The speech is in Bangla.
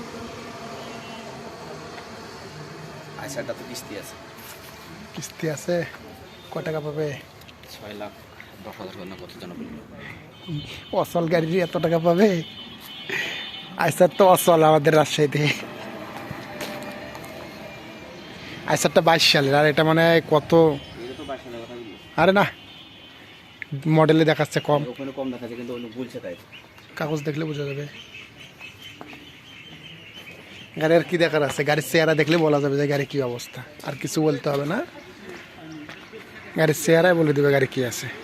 আচ্ছা, আইসারটা তো কিস্তি আছে। কিস্তি আছে? ক টাকা পাবে? ছয় লাখ দশ হাজার টাকা কত জন অসল গাড়ির এত টাকা পাবে? আইসার তো অসল আমাদের রাজশাহীতে। আইসারটা বাইশ সালের আর এটা মানে কত? আরে না মডেলে দেখাচ্ছে কম। কম দেখাচ্ছে কিন্তু বলছে তাই। কাগজ দেখলে বোঝা যাবে। গাড়ির কি দেখার আছে? গাড়ির চেহারা দেখলে বলা যাবে যে গাড়ি কি অবস্থা। আর কিছু বলতে হবে না। গাড়ির চেহারায় বলে দেবে গাড়ি কি আছে।